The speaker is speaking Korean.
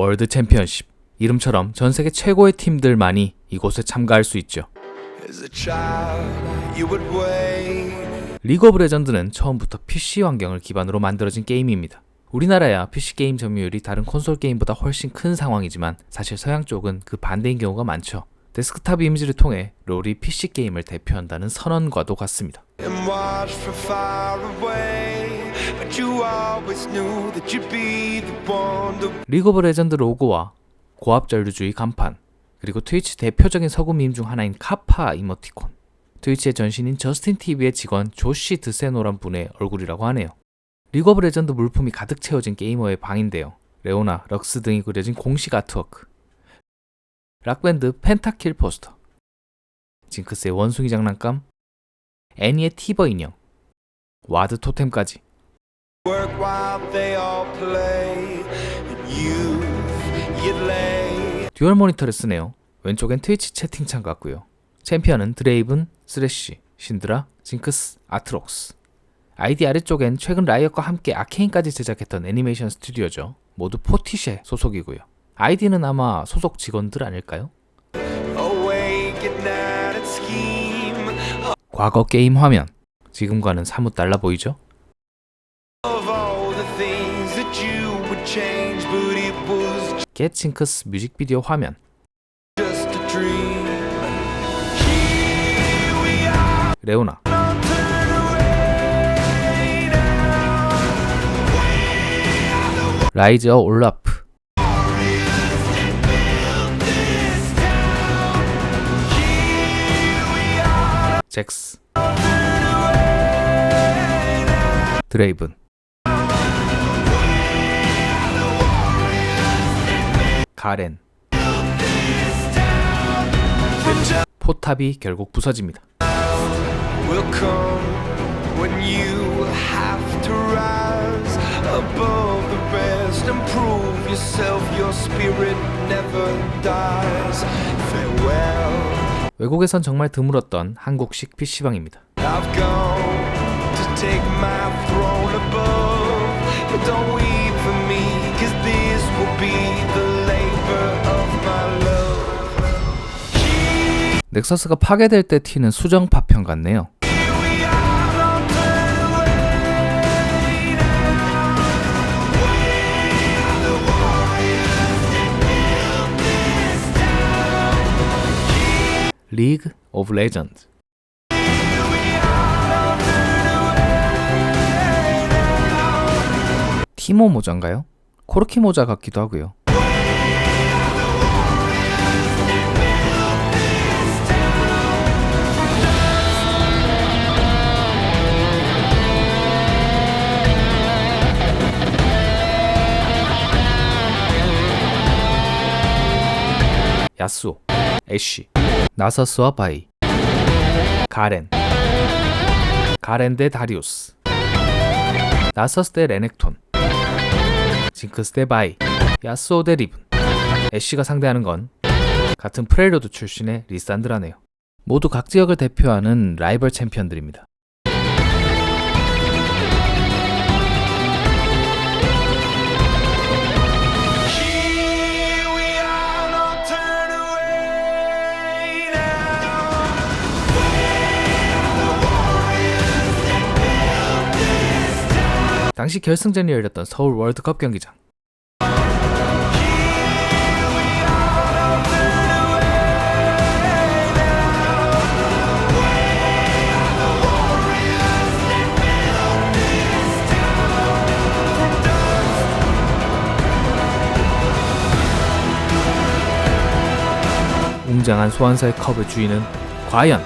월드 챔피언십. 이름처럼 전 세계 최고의 팀들만이 이곳에 참가할 수 있죠. 리그 오브 레전드는 처음부터 PC 환경을 기반으로 만들어진 게임입니다. 우리나라야 PC 게임 점유율이 다른 콘솔 게임보다 훨씬 큰 상황이지만 사실 서양 쪽은 그 반대인 경우가 많죠. 데스크탑 이미지를 통해 롤이 PC 게임을 대표한다는 선언과도 같습니다. 리그 오브 레전드 로고와 고압 전류주의 간판, 그리고 트위치 대표적인 서구 밈 중 하나인 카파 이모티콘. 트위치의 전신인 저스틴 TV의 직원 조시 드세노란 분의 얼굴이라고 하네요. 리그 오브 레전드 물품이 가득 채워진 게이머의 방인데요. 레오나, 럭스 등이 그려진 공식 아트워크. 락밴드 펜타킬 포스터. 징크스의 원숭이 장난감. 애니의 티버 인형. 와드 토템까지. 듀얼 모니터를 쓰네요. 왼쪽엔 트위치 채팅창 같고요. 챔피언은 드레이븐, 스래쉬, 신드라, 징크스, 아트록스. 아이디 아래쪽엔 최근 라이엇과 함께 아케인까지 제작했던 애니메이션 스튜디오죠. 모두 포티쉐 소속이고요. 아이디는 아마 소속 직원들 아닐까요? 과거 게임 화면. 지금과는 사뭇 달라 보이죠? 징크스 뮤직비디오 화면. 레오나. 어 올라프. 잭스. 드레이븐. 가렌. 포탑이 결국 부서집니다. 외국에선 정말 드물었던 한국식 PC방입니다. 넥서스가 파괴될 때 튀는 수정 파편 같네요. 리그 오브 레전드. 티모 모자인가요? 코르키 모자 같기도 하고요. 야스오, 애쉬, 나서스와 바이, 가렌, 가렌 대 다리우스, 나서스 대 레넥톤, 징크스 대 바이, 야스오 대 리븐, 애쉬가 상대하는 건 같은 프레리오드 출신의 리산드라네요. 모두 각 지역을 대표하는 라이벌 챔피언들입니다. 당시 결승전이 열렸던 서울 월드컵 경기장. 웅장한 소환사의 컵의 주인은 과연